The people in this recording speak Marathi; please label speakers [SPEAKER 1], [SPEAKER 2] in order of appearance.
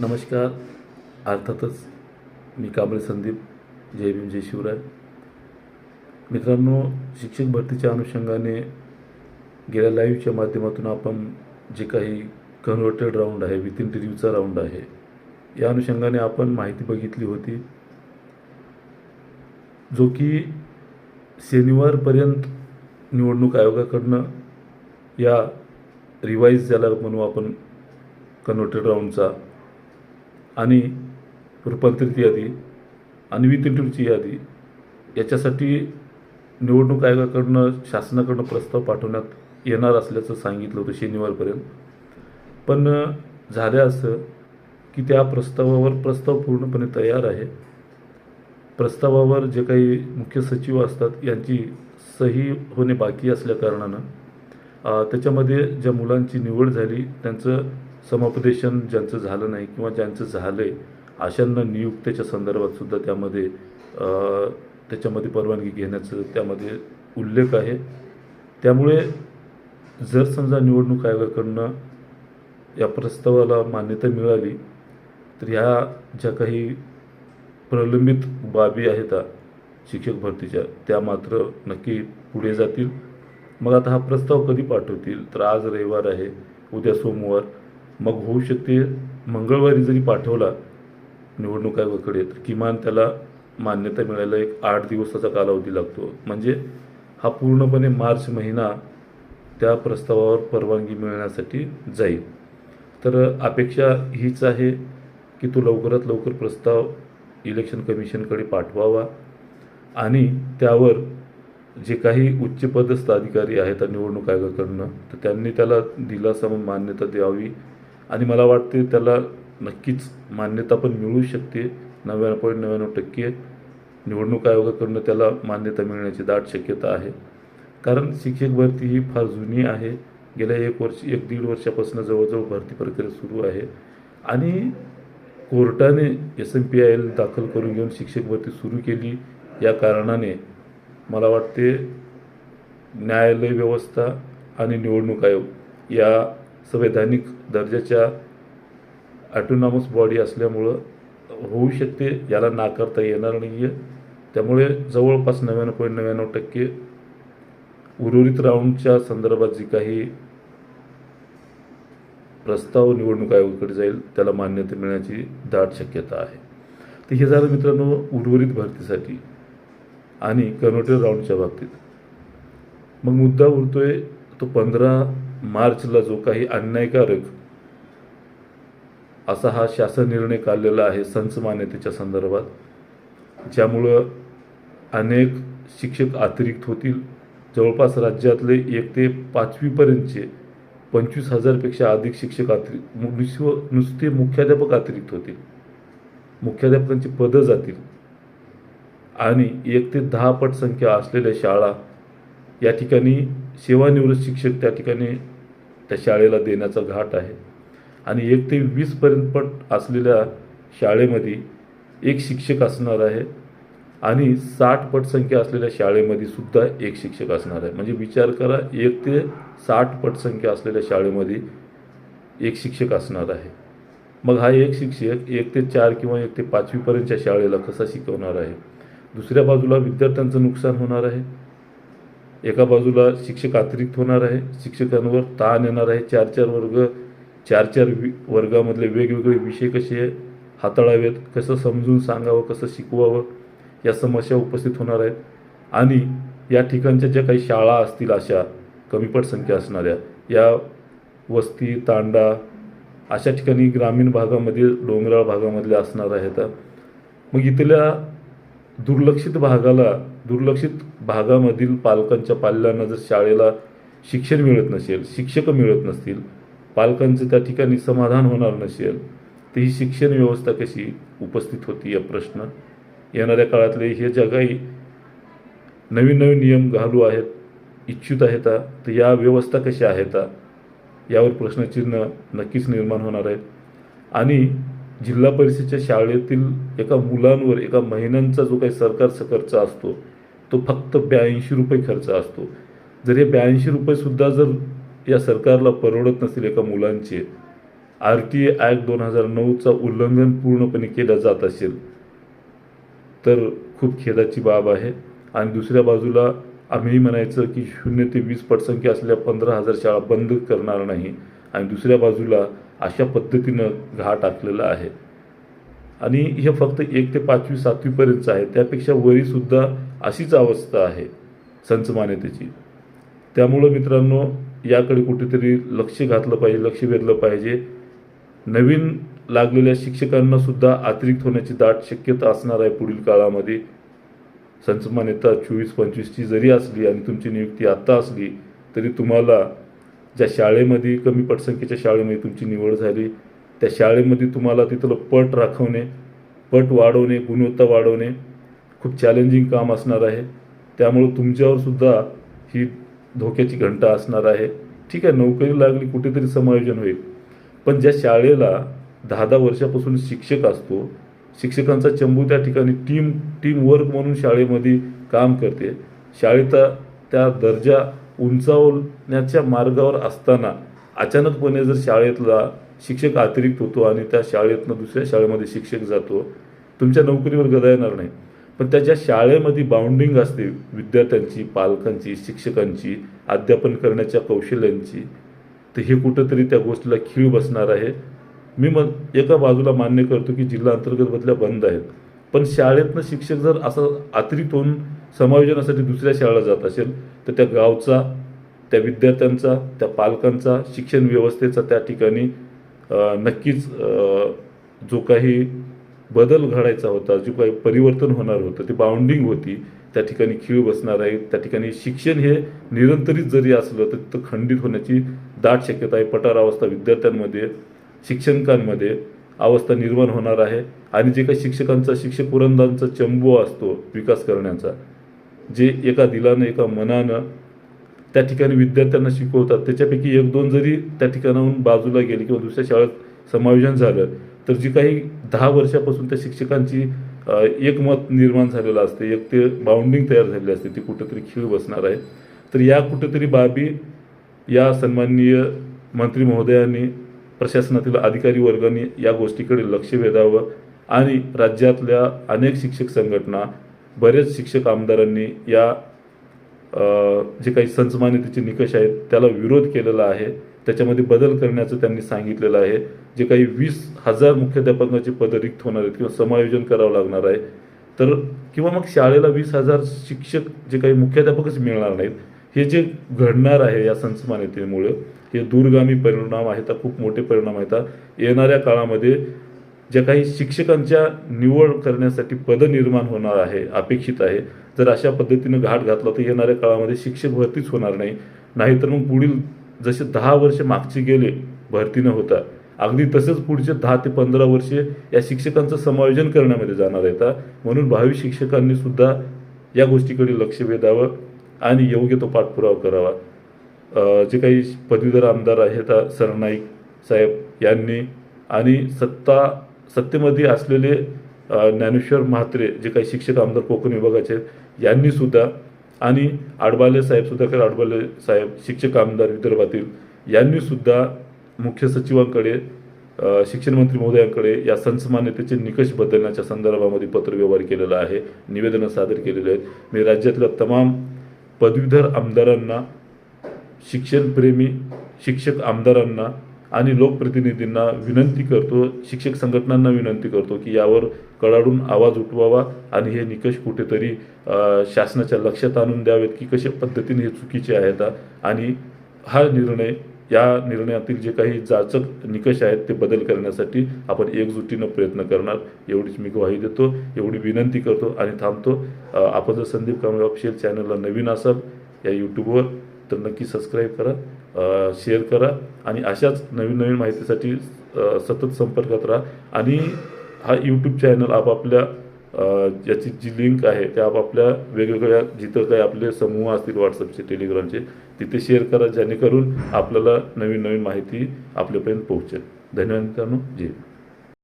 [SPEAKER 1] नमस्कार. अर्थातच मी कांबळे संदीप जय भीम जय शिवराय. मित्रांनो शिक्षक भरतीच्या अनुषंगाने गेल्या लाईव्हच्या माध्यमातून आपण जे काही कन्व्हर्टेड राऊंड आहे विथ इन रिव्ह्यूचा राऊंड आहे या अनुषंगाने आपण माहिती बघितली होती. जो की शनिवारपर्यंत निवडणूक आयोगाकडनं या रिवाईज ज्याला म्हणू आपण कन्व्हर्टेड राऊंडचा आणि रूपांतरित यादी आणि विथ यादी याच्यासाठी निवडणूक आयोगाकडनं शासनाकडनं प्रस्ताव पाठवण्यात येणार असल्याचं सांगितलं होतं शनिवारपर्यंत. पण झालं असं की त्या प्रस्तावावर प्रस्ताव पूर्णपणे तयार आहे. प्रस्तावावर जे काही मुख्य सचिव असतात यांची सही होणे बाकी असल्याकारणानं त्याच्यामध्ये ज्या मुलांची निवड झाली त्यांचं समुपदेशन ज्यांचं झालं नाही किंवा ज्यांचं झालं आहे अशांना नियुक्तीच्या संदर्भात सुद्धा त्यामध्ये त्याच्यामध्ये परवानगी घेण्याचं त्यामध्ये उल्लेख आहे. त्यामुळे जर समजा निवडणूक आयोगाकडनं या प्रस्तावाला मान्यता मिळाली तर ह्या ज्या काही प्रलंबित बाबी आहेत शिक्षक भरतीच्या त्या मात्र नक्की पुढे जातील. मग आता हा प्रस्ताव कधी पाठवतील? तर आज रविवार आहे उद्या सोमवार. मग होऊ शकते. मंगळवारी जरी पाठवला निवडणूक आयोगाकडे तर किमान त्याला मान्यता मिळायला एक आठ दिवसाचा कालावधी लागतो. म्हणजे हा पूर्णपणे मार्च महिना त्या प्रस्तावावर परवानगी मिळण्यासाठी जाईल. तर अपेक्षा हीच आहे की तो लवकरात लवकर प्रस्ताव इलेक्शन कमिशनकडे पाठवावा आणि त्यावर जे काही उच्चपदस्थ अधिकारी आहेत निवडणूक आयोगाकडनं तर त्यांनी त्याला दिलासा मान्यता द्यावी. आणि मला वाटते त्याला नक्कीच मान्यता पण मिळू शकते. नव्याण्णव पॉईंट नव्याण्णव टक्के निवडणूक आयोगाकडनं त्याला मान्यता मिळण्याची दाट शक्यता आहे. कारण शिक्षक भरती ही फार जुनी आहे. गेल्या एक वर्ष एक दीड वर्षापासून जवळजवळ भरती प्रक्रिया सुरू आहे. आणि कोर्टाने S M P I L दाखल करून घेऊन शिक्षक भरती सुरू केली. या कारणाने मला वाटते न्यायालय व्यवस्था आणि निवडणूक आयोग या संवैधानिक दर्जाच्या ॲटोनॉमस बॉडी असल्यामुळं होऊ शकते याला नाकारता येणार नाही आहे त्यामुळे जवळपास नव्याण्णव पॉईंट नव्याण्णव टक्के उर्वरित राऊंडच्या संदर्भात जी काही प्रस्ताव निवडणूक आयोगाकडे जाईल त्याला मान्यता मिळण्याची दाट शक्यता आहे. तर हे झालं मित्रांनो उर्वरित भरतीसाठी आणि कन्व्हर्टेड राऊंडच्या बाबतीत. मग मुद्दा उरतोय तो पंधरा मार्चला जो काही अन्यायकारक असा हा शासन निर्णय काढलेला आहे संच मान्यतेच्या संदर्भात ज्यामुळं अनेक शिक्षक अतिरिक्त होतील. जवळपास राज्यातले एक ते पाचवीपर्यंतचे पंचवीस हजारपेक्षा अधिक शिक्षक अतिरिक्त मु- नुसव नुसते मुख्याध्यापक अतिरिक्त होतील. मुख्याध्यापकांची पदं जातील. आणि एक ते दहा पट संख्या असलेल्या शाळा या ठिकाणी सेवानिवृत्त शिक्षक त्या ठिकाणी त्या शाळेला देण्याचा घाट आहे. आणि एक ते वीसपर्यंत पट असलेल्या शाळेमध्ये एक शिक्षक असणार आहे आणि साठ पट संख्या असलेल्या शाळेमध्ये सुद्धा एक शिक्षक असणार आहे. म्हणजे विचार करा एक ते साठ पट संख्या असलेल्या शाळेमध्ये एक शिक्षक असणार आहे. मग हा एक शिक्षक एक ते चार किंवा एक ते पाचवीपर्यंतच्या शाळेला कसा शिकवणार आहे? दुसऱ्या बाजूला विद्यार्थ्यांचं नुकसान होणार आहे. एका बाजूला शिक्षक अतिरिक्त होणार आहे. शिक्षकांवर ताण येणार आहे. चार चार वर्ग चार चार वि वर्गामधले वेगवेगळे विषय कसे हाताळावेत कसं समजून सांगावं कसं शिकवावं या समस्या उपस्थित होणार आहेत. आणि या ठिकाणच्या ज्या काही शाळा असतील अशा कमीपट संख्या असणाऱ्या या वस्ती तांडा अशा ठिकाणी ग्रामीण भागामध्ये डोंगराळ भागामधल्या असणार आहेत. मग इथल्या दुर्लक्षित भागाला दुर्लक्षित भागामधील पालकांच्या पाल्यांना जर शाळेला शिक्षण मिळत नसेल शिक्षक मिळत नसतील पालकांचं त्या ठिकाणी समाधान होणार नसेल तर ही शिक्षण व्यवस्था कशी उपस्थित होती या प्रश्न? येणाऱ्या काळातले हे ज्या काही नवीन नवीन नियम घालू आहेत इच्छुक आहेत तर या व्यवस्था कशा आहेत? यावर प्रश्नचिन्ह नक्कीच निर्माण होणार आहेत. आणि जिल्हा परिषदेच्या शाळेतील एका मुलांवर एका महिन्यांचा जो काही सरकारचा खर्च असतो तो फक्त ब्याऐंशी रुपये खर्च असतो. जर हे ब्याऐंशी रुपयेसुद्धा जर या सरकारला परवडत नसतील एका मुलांचे आर टी ए ॲक्ट दोन हजार नऊचा उल्लंघन पूर्णपणे केलं जात असेल तर खूप खेदाची बाब आहे. आणि दुसऱ्या बाजूला आम्ही म्हणायचं की शून्य ते वीस पटसंख्या असलेल्या पंधरा हजार शाळा बंद करणार नाही. आणि दुसऱ्या बाजूला अशा पद्धतीनं घा टाकलेला आहे. आणि हे फक्त एक ते पाचवी सातवीपर्यंतचं आहे. त्यापेक्षा वरीसुद्धा अशीच अवस्था आहे संचमान्यतेची. त्यामुळं मित्रांनो याकडे कुठेतरी लक्ष घातलं पाहिजे लक्ष वेधलं पाहिजे. नवीन लागलेल्या शिक्षकांनासुद्धा अतिरिक्त होण्याची दाट शक्यता असणार आहे पुढील काळामध्ये. संचमान्यता चोवीस पंचवीसची जरी असली आणि तुमची नियुक्ती आत्ता असली तरी तुम्हाला ज्या शाळेमध्ये कमी पटसंख्येच्या शाळेमध्ये तुमची निवड झाली त्या शाळेमध्ये तुम्हाला तिथलं पट राखवणे पट वाढवणे गुणवत्ता वाढवणे खूप चॅलेंजिंग काम असणार आहे. त्यामुळं तुमच्यावरसुद्धा ही धोक्याची घंटा असणार आहे. ठीक आहे नोकरी लागली कुठेतरी समायोजन होईल. पण ज्या शाळेला दहा दहा वर्षापासून शिक्षक असतो शिक्षकांचा चंबू त्या ठिकाणी टीम टीम वर्क म्हणून शाळेमध्ये काम करते. शाळेचा त्या दर्जा उंचावण्याच्या मार्गावर असताना अचानकपणे जर शाळेतला शिक्षक अतिरिक्त होतो आणि त्या शाळेतनं दुसऱ्या शाळेमध्ये शिक्षक जातो तुमच्या नोकरीवर गदा येणार नाही. पण त्या ज्या शाळेमध्ये बाउंडिंग असते विद्यार्थ्यांची पालकांची शिक्षकांची अध्यापन करण्याच्या कौशल्यांची तर हे कुठंतरी त्या गोष्टीला खीळ बसणार आहे. मी मग एका बाजूला मान्य करतो की जिल्हा अंतर्गत बदल्या बंद आहेत. पण शाळेतनं शिक्षक जर असं अतिरिक्त होऊन समायोजनासाठी दुसऱ्या शाळेला जात असेल तर त्या गावचा त्या विद्यार्थ्यांचा त्या पालकांचा शिक्षण व्यवस्थेचा त्या ठिकाणी नक्कीच जो काही बदल घडायचा होता जो काही परिवर्तन होणार होतं ती बाउंडिंग होती त्या ठिकाणी खीळ बसणार आहे त्या ठिकाणी शिक्षण हे निरंतरित जरी असलं तर तिथं खंडित होण्याची दाट शक्यता आहे. पठार अवस्था विद्यार्थ्यांमध्ये शिक्षकांमध्ये अवस्था निर्माण होणार आहे. आणि जे काही शिक्षकांचा शिक्षक पुरंदांचा चंबू असतो विकास करण्याचा जे एका दिलानं एका मनानं त्या ठिकाणी विद्यार्थ्यांना शिकवतात. त्याच्यापैकी एक दोन जरी त्या ठिकाणाहून बाजूला गेले किंवा दुसऱ्या शाळेत समायोजन झालं तर जी काही दहा वर्षापासून त्या शिक्षकांची एकमत एक मत निर्माण झालेलं असते. एक ते बाउंडिंग तयार झालेली असते. ती कुठंतरी खीळ बसणार आहे. तर या कुठेतरी बाबी या सन्माननीय मंत्री महोदयांनी प्रशासनातील अधिकारी वर्गाने या गोष्टीकडे लक्ष वेधावं आणि राज्यातल्या अनेक शिक्षक संघटना बरेच शिक्षक आमदारांनी या जे काही संचमान्यतेचे निकष आहेत त्याला विरोध केलेला आहे. त्याच्यामध्ये बदल करण्याचं त्यांनी सांगितलेलं आहे. जे काही वीस हजार मुख्याध्यापकांची पदं रिक्त होणार आहेत किंवा समायोजन करावं लागणार आहे तर किंवा मग शाळेला वीस हजार शिक्षक जे काही मुख्याध्यापकच मिळणार नाहीत हे जे घडणार आहे या संचमान्यतेमुळे हे दूरगामी परिणाम आहेत खूप मोठे परिणाम आहेत. येणाऱ्या काळामध्ये ज्या काही शिक्षकांच्या निवड करण्यासाठी पदं निर्माण होणार आहे अपेक्षित आहे जर अशा पद्धतीनं घाट घातला तर येणाऱ्या काळामध्ये शिक्षक भरतीच होणार नाही. नाहीतर मग पुढील जसे दहा वर्ष मागचे गेले भरती न होता अगदी तसंच पुढचे दहा ते पंधरा वर्षे या शिक्षकांचं समायोजन करण्यामध्ये जाणार आहेत. म्हणून भावी शिक्षकांनी सुद्धा या गोष्टीकडे लक्ष वेधावं आणि योग्य तो पाठपुरावा करावा. जे काही पदवीधर आमदार आहेत सरनाईक साहेब यांनी आणि सत्ता सत्तेमध्ये असलेले ज्ञानेश्वर म्हात्रे जे काही शिक्षक आमदार कोकण विभागाचे आहेत यांनीसुद्धा आणि आडबाले साहेब सुधाकर आडबाले साहेब शिक्षक आमदार विदर्भातील यांनीसुद्धा मुख्य सचिवांकडे शिक्षण मंत्री महोदयांकडे या संसमान्यतेचे निकष बदलण्याच्या संदर्भामध्ये पत्रव्यवहार केलेला आहे निवेदनं सादर केलेले आहेत. मी राज्यातल्या तमाम पदवीधर आमदारांना शिक्षणप्रेमी शिक्षक आमदारांना आणि लोकप्रतिनिधींना विनंती करतो शिक्षक संघटनांना विनंती करतो की यावर कडाडून आवाज उठवावा आणि हे निकष कुठेतरी शासनाच्या लक्षात आणून द्यावेत की कशा पद्धतीने हे चुकीचे आहेत आणि हा निर्णय या निर्णयातील जे काही जाचक निकष आहेत ते बदल करण्यासाठी आपण एकजुटीनं प्रयत्न करणार. एवढीच मी ग्वाही देतो एवढी विनंती करतो आणि थांबतो. आपण जर संदीप कांबळे ऑफिशियल चॅनलला नवीन असाल या यूट्यूबवर तर नक्की सबस्क्राईब करा. शेअर करा आणि अशाच नवीन नवीन माहितीसाठी सतत संपर्कात राहा. आणि हा यूट्यूब चॅनल आपापल्या ज्याची जी लिंक आहे त्या आपापल्या वेगवेगळ्या जिथं काही आपले समूह असतील व्हॉट्सअपचे टेलिग्रामचे तिथे शेअर करा जेणेकरून आपल्याला नवीन नवीन माहिती आपल्यापर्यंत पोहोचेल. धन्यवाद मित्रांनो. जय